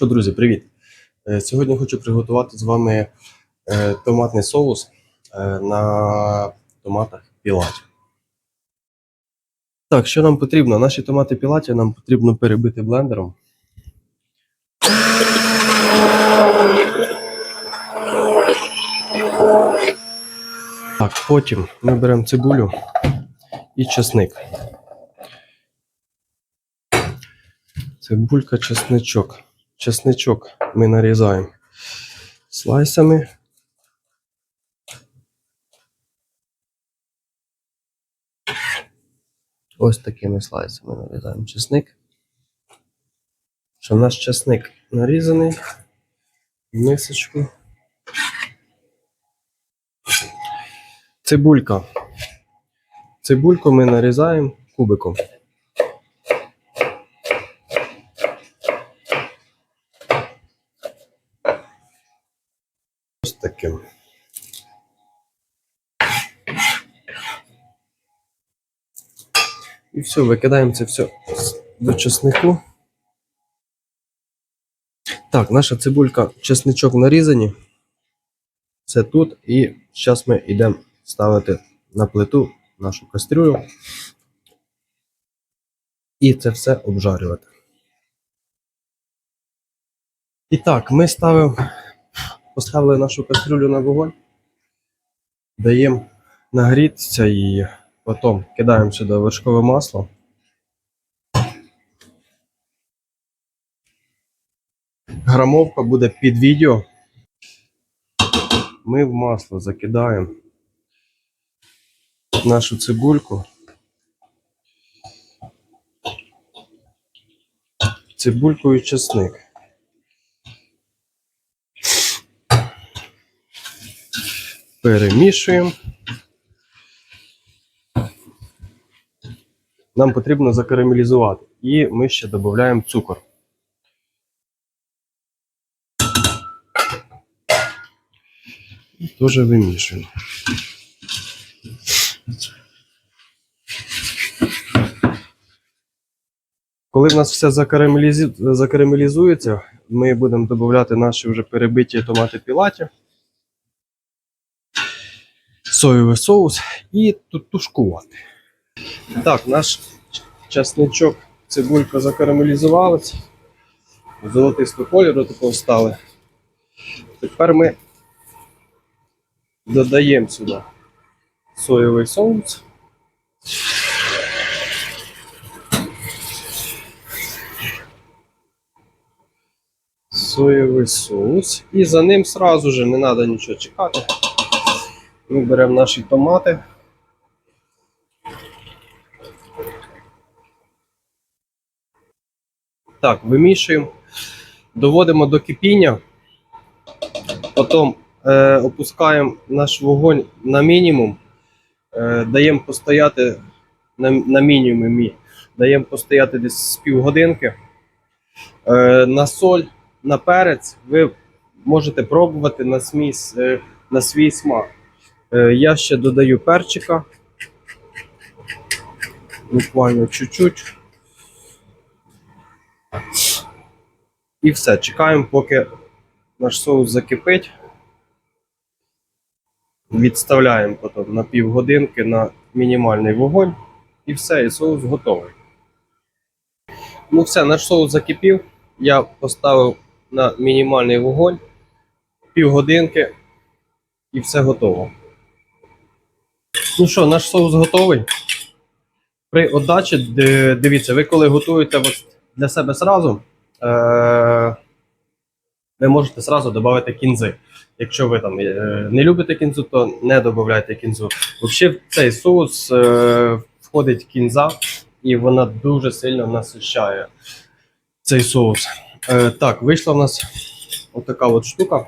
Що, друзі, привіт! Е, Сьогодні хочу приготувати з вами е, томатний соус е, на томатах пілаті. Так, що нам потрібно? Наші томати пілаті нам потрібно перебити блендером. Так, потім ми беремо цибулю і чесник. Цибулька, чесничок. Чесничок ми нарізаємо слайсами. Ось такими слайсами нарізаємо чесник. Що наш чесник нарізаний мисочку. Цибулька. Цибульку ми нарізаємо кубиком. Таким. І все, викидаємо це все до чеснику. Так, наша цибулька, чесничок нарізані. Це тут. І зараз ми йдемо ставити на плиту нашу кастрюлю. І це все обжарювати. І так, ми ставимо Поставили нашу кастрюлю на вогонь, даємо нагрітися її, потім кидаємо сюди вершкове масло. Грамовка буде під відео. Ми в масло закидаємо нашу цибульку. Цибульку і чесник. Перемішуємо. Нам потрібно закарамелізувати. І ми ще додаємо цукор. І теж вимішуємо. Коли в нас все закарамелізується, ми будемо додавати наші вже перебиті томати пілаті соєвий соус і тут тушкувати. Так, наш часничок, цибулька закарамелізувалася. Золотистого кольору такого стали. Тепер ми додаємо сюди соєвий соус. Соєвий соус. І за ним сразу же не треба нічого чекати. Ми беремо наші томати. Так, вимішуємо, доводимо до кипіння, потім е, опускаємо наш вогонь на мінімум, е, даємо постояти на, на мінімумі, даємо постояти десь з півгодинки. Е, на соль, на перець ви можете пробувати на, сміс, е, на свій смак. Е, Я ще додаю перчика. Буквально чуть-чуть. І все. Чекаємо, поки наш соус закипить. Відставляємо потім на півгодинки на мінімальний вогонь. І все, і соус готовий. Ну все, наш соус закипів. Я поставив на мінімальний вогонь. Півгодинки і все готово. Ну що, наш соус готовий. При отдачі, дивіться, ви коли готуєте для себе сразу, е- ви можете сразу додати кінзи. Якщо ви там е, не любите кінзу, то не додавайте кінзу. Взагалі, в цей соус е- входить кінза, і вона дуже сильно насищає цей соус. Так, вийшла в нас отака от штука.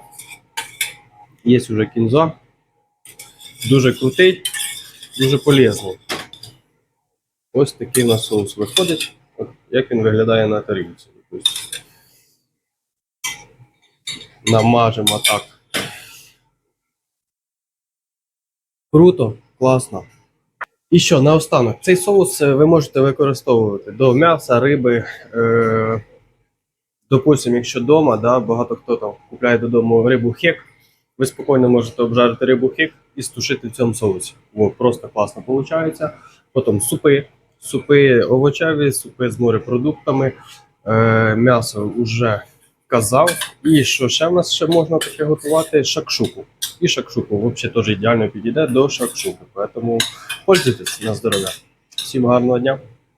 Є вже кінза. Дуже крутий, дуже полезний. Ось такий у нас соус виходить. От як він виглядає на тарілці. Ось. Намажемо так. Круто, класно. І що, наостанок, цей соус е, ви можете використовувати до м'яса, риби, е- Допустимо, якщо вдома, да, багато хто там купляє додому рибу хек, ви спокійно можете обжарити рибу хек і стушити в цьому соусі. О, просто класно виходить. Потім супи, супи овочеві, супи з морепродуктами, е, м'ясо вже казав. І що ще в нас ще можна таке готувати? Шакшуку. І шакшуку взагалі теж ідеально підійде до шакшуку. Тому пользуйтесь на здоров'я. Всім гарного дня!